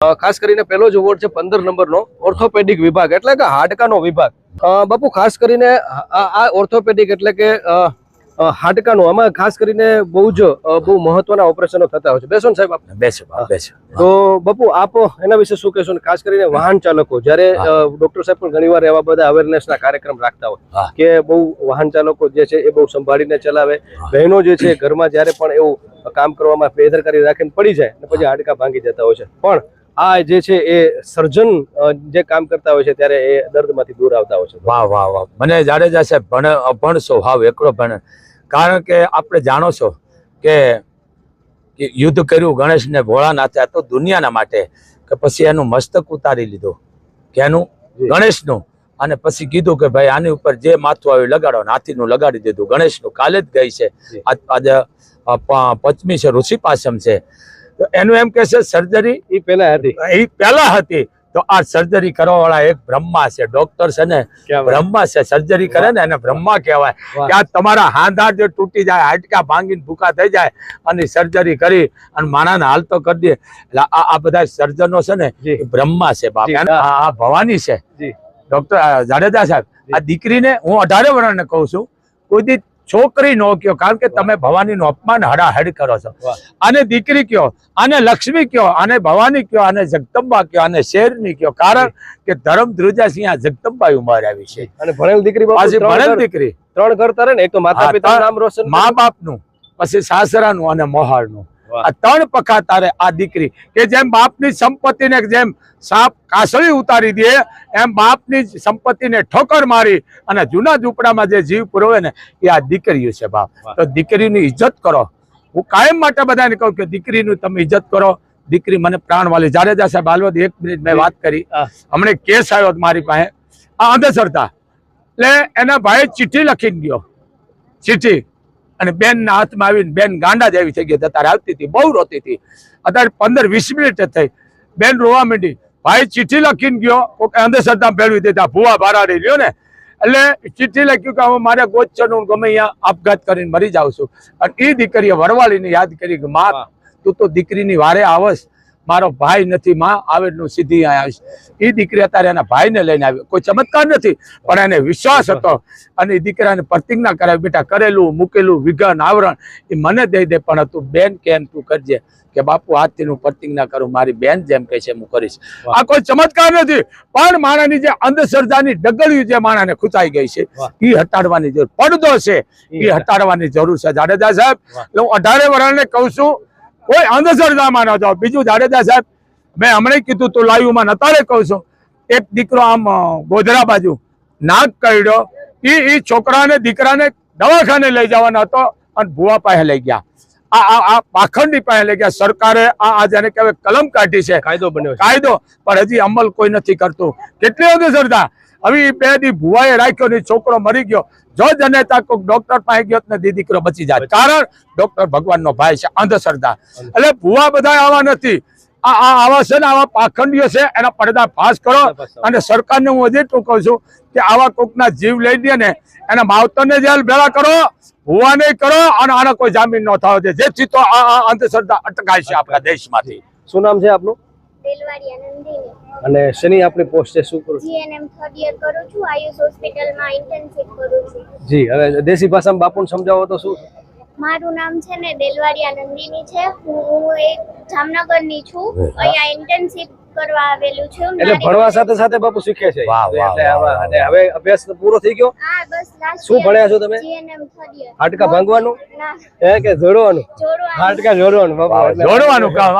અ, ખાસ કરીને પહેલો જ એવોર્ડ છે પંદર નંબરનો ઓર્થોપેડિક વિભાગ એટલે કે હાડકાનો વિભાગ. બાપુ ખાસ કરીને આ ઓર્થોપેડિક એટલે કે હાડકાનું આમાં ખાસ કરીને બહુ જ બહુ મહત્વના ઓપરેશનો થતા હોય છે. બેસો ને સાહેબ આપ. બેસો બેસો. તો બાપુ આપ એના વિશે શું કહેશો? ખાસ કરીને વાહન ચાલકો જ્યારે. ડોક્ટર સાહેબ પણ ઘણીવાર એવા બધા અવેરનેસના કાર્યક્રમ રાખતા હોય કે બહુ વાહન ચાલકો જે છે એ બહુ સંભાળીને ચલાવે. બહેનો જે છે ઘરમાં જ્યારે પણ એવું કામ કરવામાં બેદરકારી રાખીને પડી જાય અને પછી હાડકા ભાંગી જતા હોય છે. પણ આ જે છે એ સર્જન જે કામ કરતા હોય છે ત્યારે એ દર્દમાંથી દૂર આવતા હોય છે. વાહ વાહ વાહ. મને જાડેજા છે ભણ અભણ સ્વભાવ એકડો ભણ. કારણ કે આપણે જાણો છો કે યુદ્ધ કર્યું ગણેશને ભોળાનાથે તો દુનિયાના માટે. કે પછી એનું મસ્તક ઉતારી લીધું. કે એનું ગણેશનું. અને પછી કીધું કે ભાઈ આની ઉપર જે માથું આવ્યું લગાડો. અને હાથીનું લગાડી દીધું. ગણેશનું કાલે જ ગઈ છે. આજ પંચમી છે ઋષિ પાસમ છે. તો એનું એમ કે છે સર્જરી એ પહેલા હતી. એ પહેલા હતી. તો આ સર્જરી કરવા વાળા એક બ્રહ્મા છે. ડોક્ટર છે ને બ્રહ્મા છે. સર્જરી કરે ને એને બ્રહ્મા કહેવાય. કે આ તમારા હાંધા જે તૂટી જાય હાડકા ભાંગીને ભૂકા થઈ જાય અને સર્જરી કરી અને માણાને હાલતો કરી દે. એટલે આ આ બધા સર્જનો છે ને બ્રહ્મા છે બાપ. આ ભવાની છે. ડોક્ટર જાડેજા સાહેબ આ દીકરીને હું અઢારે વર્ષને કહું છું. કોઈ છોકરી નો કયો કારણ કે તમે ભવાનીનું અપમાન હડાહડ કરો છો. આને દીકરી કયો આને લક્ષ્મી કયો આને ભવાની કયો આને જગદંબા કયો આને શેરની કયો. કારણ કે ધર્મ ધ્રુજાસિંહ આ જગદંબા ઉમર આવી છે. અને ભણેલ દીકરી બાપુ પાછી ભણેલ દીકરી. ત્રણ ઘર તારે ને એક તો માતા પિતા નામ રોશન મા બાપનું પછી સાસરાનું અને મોહાળનું. આ ત્રણ પખા તારે આ દીકરી કે જેમ બાપની સંપત્તિને જેમ સાપ કાસળી ઉતારી દે એમ બાપની સંપત્તિને ઠોકર મારી અને જૂના ઝૂંપડામાં જે જીવ પુરવે ને એ આ દીકરીઓ છે બાપ. તો દીકરીની ઇજ્જત કરો. હું કાયમ માટે બધાને કહું કે દીકરીનું તમે ઇજ્જત કરો. દીકરી મને પ્રાણ વાલી જાડેજા સાહેબ હાલવત એક મિનિટ મેં વાત કરી. હમણે કેસ આવ્યો મારી પાસે. આ અંધશ્રદ્ધા. એટલે એના ભાઈ ચિઠ્ઠી લખીને ગયો. ચિઠ્ઠી. અને બેન ના હાથમાં આવીને બેન ગાંડા જેવી થઈ ગયા અત્યારે આવતી હતી બહુ રોતી હતી. અત્યારે પંદર વીસ મિનિટ થઈ. બેન રોવા માંડી. ભાઈ ચિઠ્ઠી લખીને ગયો. કોક અંધશ્રદ્ધા ભેળવી દીધા. ભૂવા ભારાડી લ્યો ને. એટલે ચિઠ્ઠી લખ્યું કે હવે મારે ગોચરનું ગમે અહીંયા આપઘાત કરીને મરી જાઉં છું. અને એ દીકરીએ વરવાળીને યાદ કરી કે માં તું તો દીકરીની વારે આવસ મારો ભાઈ નથી માં આવેલું સીધી અહીંયા આવીશ. એ દીકરી અત્યારે એના ભાઈને લઈને આવી કોઈ ચમત્કાર નથી પણ એને વિશ્વાસ હતો. અને એ દીકરાને પ્રતિજ્ઞા કરાવી બેટા કરેલું મૂકેલું વિઘન આવરણ એ મને દઈ દે પણ તું બેન કેમ તું કરજે? કે બાપુ આજથી હું પ્રતિજ્ઞા કરું મારી બેન જેમ કહે છે હું કરીશ. આ કોઈ ચમત્કાર નથી પણ માણાની જે અંધશ્રદ્ધાની ડગડી જે માણાને ખૂંચાઈ ગઈ છે એ હટાડવાની જરૂર પડદો છે. એ હટાડવાની જરૂર છે. જાડેજા સાહેબ હું અઢારે વર્ષને કહું છું કોઈ અંધશ્રદ્ધામાં ન જાઓ બીજું જાડેજા સાહેબ, મેં હમણાં કીધું તું લાઈવમાં નતારે કહું છું, એક દીકરો આમ ગોધરા બાજુ નાક કરડ્યો. એ એ છોકરાને, દીકરાને દવાખાને લઈ જવાનો હતો અને ભુવા પાસે લઈ ગયા. આ આ આ પાખંડી પાસે લઈ ગયા. સરકારે આ આ જેને કહેવાય કલમ કાઢી છે. કાયદો બન્યો કાયદો. પણ હજી અમલ કોઈ નથી કરતું. કેટલી અંધશ્રદ્ધા હવે ઈ બે દી ભુવાએ રાખ્યો ને છોકરો મરી ગયો. જો જનેતા કોઈક ડોક્ટર પાસે ગયો ને દી દીકરો બચી જાય. કારણ ડોક્ટર ભગવાનનો ભાઈ છે અંધશ્રદ્ધા એટલે ભુવા બધા આવા નથી. આ આવા છે ને આવા પાખંડીઓ છે એના પડદા પાસ કરો. અને સરકારને હું હજી ટૂંકું છું કે આવા કોકના જીવ લઈ દે ને એના માવતરને જેલ ભેળા કરો. ભુવાને કરો અને આને કોઈ જામીન ન થવો જોઈએ જેથી તો આ અંધશ્રદ્ધા અટકાય છે આપણા દેશમાંથી. શું નામ છે આપનું? અને શની આપણી પોસ્ટ છે? શું કરું જીએનએમ થર્ડ યર કરું છું. આયુષ હોસ્પિટલમાં ઇન્ટર્નશિપ કરું છું. જી હવે દેશી ભાષામાં બાપુને સમજાવો તો શું? મારું નામ છે ને દેલવાડી આનંદીની છે. હું હું એક જામનગરની છું. અહીંયા ઇન્ટર્નશિપ કરવા આવેલું છું. એટલે ભણવા સાથે સાથે બાપુ શીખે છે. વાહ, વાહ, એટલે વાહ, અને હવે અભ્યાસ પૂરો થઈ ગયો. હા બસ લાસ્ટ શું ભણ્યા છો તમે? હાડકા ભાંગવાનું? ના. હે કે જોડવાનું? જોડવા હાડકા જોડવાનું બાપુ. જોડવાનું કામ.